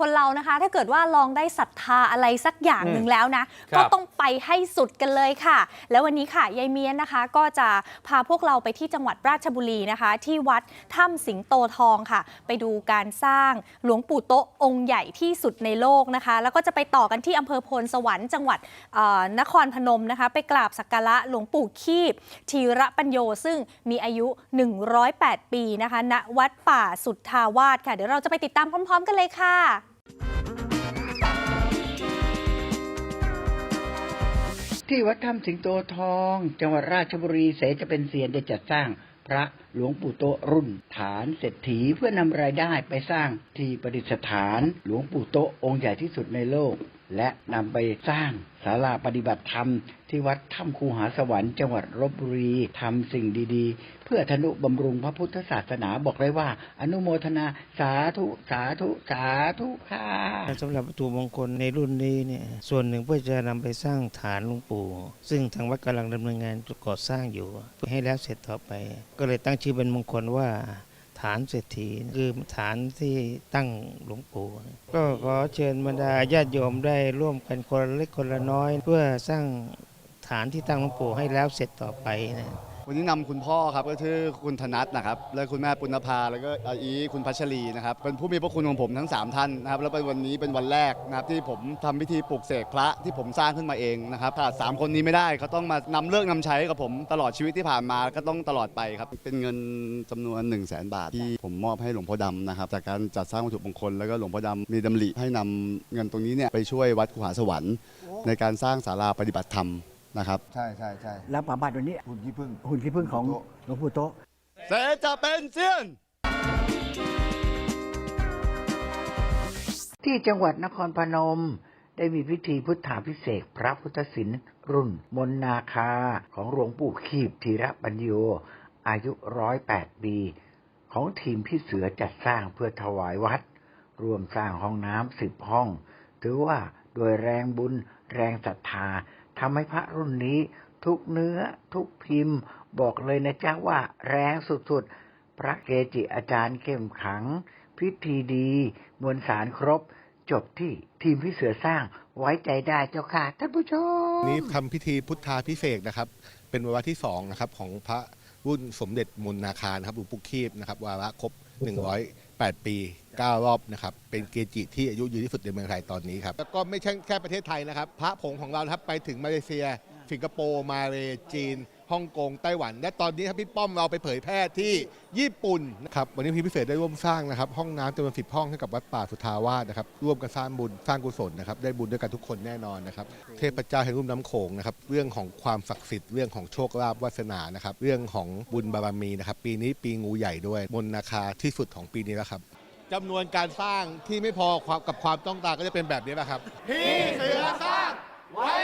คนเรานะคะ ถ้าเกิดว่าลองได้ศรัทธาอะไรสักอย่างหนึ่งแล้วนะ ครับ ก็ต้องไปให้สุดกันเลยค่ะ แล้ววันนี้ค่ะยายเมียนนะคะ ก็จะพาพวกเราไปที่จังหวัดราชบุรีนะคะ ที่วัดถ้ำสิงโตทองค่ะ ไปดูการสร้างหลวงปู่โต๊ะองค์ใหญ่ที่สุดในโลกนะคะ แล้วก็จะไปต่อกันที่อำเภอโพนสวรรค์จังหวัดเอ่อนครพนมนะคะ ไปกราบสักการะหลวงปู่คีบทีระปัญโยซึ่งมีอายุ 108 ปีนะคะณวัดป่าสุทธาวาสค่ะ เดี๋ยวเราจะไปติดตามพร้อม ๆ กันเลยค่ะ ที่วัดถ้ำสิงโตทอง จังหวัดราชบุรีเสจะเป็นเสียนได้จัดสร้างพระหลวงปู่โตรุ่น ฐานเศรษฐีเพื่อนำรายได้ไปสร้างที่ประดิษฐาน หลวงปู่โตองค์ใหญ่ที่สุดในโลก และนำไปสร้างศาลาปฏิบัติธรรม ที่วัดถ้ำคูหาสวรรค์จังหวัดลบบุรีทำสิ่งดีๆ เพื่อทนุบำรุงพระพุทธศาสนาบอกเลยว่า อนุโมทนาสาธุสาธุสาธุค่ะสำหรับวัตถุมงคลในรุ่นนี้เนี่ยส่วนหนึ่งเพื่อจะนำไปสร้างฐานหลวงปู่ ซึ่งทางวัดกำลังดำเนินงานก่อสร้างอยู่ เพื่อให้แล้วเสร็จต่อไป ก็เลยตั้งชื่อเป็นมงคลว่า ฐานเศรษฐีคือฐานที่ตั้งหลวงปู่ก็ขอเชิญบรรดาญาติโยมได้ร่วมกันคนเล็กคนละน้อย เพื่อสร้างฐานที่ตั้งหลวงปู่ให้แล้วเสร็จต่อไปนะ วันนี้นำคุณพ่อครับก็ชื่อคุณธนัทนะครับ และคุณแม่ปุณภาแล้วก็อาอีคุณพัชรีนะครับเป็นผู้มีพระคุณของผมทั้ง 3 ท่านนะครับแล้วเป็นวันนี้เป็นวันแรกนะครับที่ผมทำพิธีปลุกเสกพระที่ผมสร้างขึ้นมาเองนะครับขาดสามคนนี้ไม่ได้เขาต้องมานำเลิกนำใช้กับผมตลอดชีวิตที่ผ่านมาก็ต้องตลอดไปครับเป็นเงินจำนวน1 0 0 0 0แบาทที่ผมมอบให้หลวงพ่อดำนะครับจากการจัดสร้างวัตถุมงคลแล้วก็หลวงพ่อดำมีดำริให้นำเงินตรงนี้เนี่ยไปช่วยวัดกุหาสวรรค์ ในการสร้างศาลาปฏิบัติธรรม นะครับใช่ใช่ใช่แล้วประมาทวันนี้หุ่นขี้ผึ้ง หุ่นขี้ผึ้งของหลวงปู่โตะเสจะเป็นเซียน ที่จังหวัดนครพนม ได้มีพิธีพุทธาพิเศษกพระพุทธศิลป์รุ่นมนนาคาของหลวงปู่ขีบธีระปัญโย อายุร้อยแปดปี ของทีมพี่เสือจัดสร้างเพื่อถวายวัด รวมสร้างห้องน้ำสิบห้อง ถือว่าโดยแรงบุญแรงศรัทธา ทำให้พระรุ่นนี้ทุกเนื้อทุกพิมพ์ บอกเลยนะจ๊ะว่าแรงสุดๆ พระเกจิอาจารย์เข้มขัง พิธีดีมวลสารครบ จบที่ทีมพี่เสือสร้างไว้ใจได้เจ้าค่ะท่านผู้ชม นี้ทำพิธีพุทธาพิเศษกนะครับ เป็นวาระที่2นะครับของพระรุ่นสมเด็จมุนนาคานะครับหลวงปู่คีบนะครับวาระครบหนึ่งร้อย 8 ปี 9 รอบนะครับ เป็นเกจิที่อายุยืนที่สุดในเมืองไทยตอนนี้ครับ แล้วก็ไม่ใช่แค่ประเทศไทยนะครับ พระผงของเราครับไปถึงมาเลเซีย สิงคโปร์ มาเลจีน ฮ่องกงไต้หวัน และตอนนี้ครับพี่ป้อมเราไปเผยแพร่ที่ญี่ปุ่นนะครับวันนี้พี่พิเศษได้ร่วมสร้างนะครับห้องน้ำจำนวนสิบห้องให้กับวัดป่าสุทธาวาสนะครับร่วมกันสร้างบุญสร้างกุศลนะครับได้บุญด้วยกันทุกคนแน่นอนนะครับเทพเจ้าแห่งรุ่มน้ำโขงนะครับเรื่องของความศักดิ์สิทธิ์เรื่องของโชคลาภวาสนานะครับเรื่องของบุญบารมีนะครับปีนี้ปีงูใหญ่ด้วยมนนาคาที่สุดของปีนี้แล้วครับจำนวนการสร้างที่ไม่พอความกับความต้องการก็จะเป็นแบบนี้แหละครับ พี่เสือสร้างไว้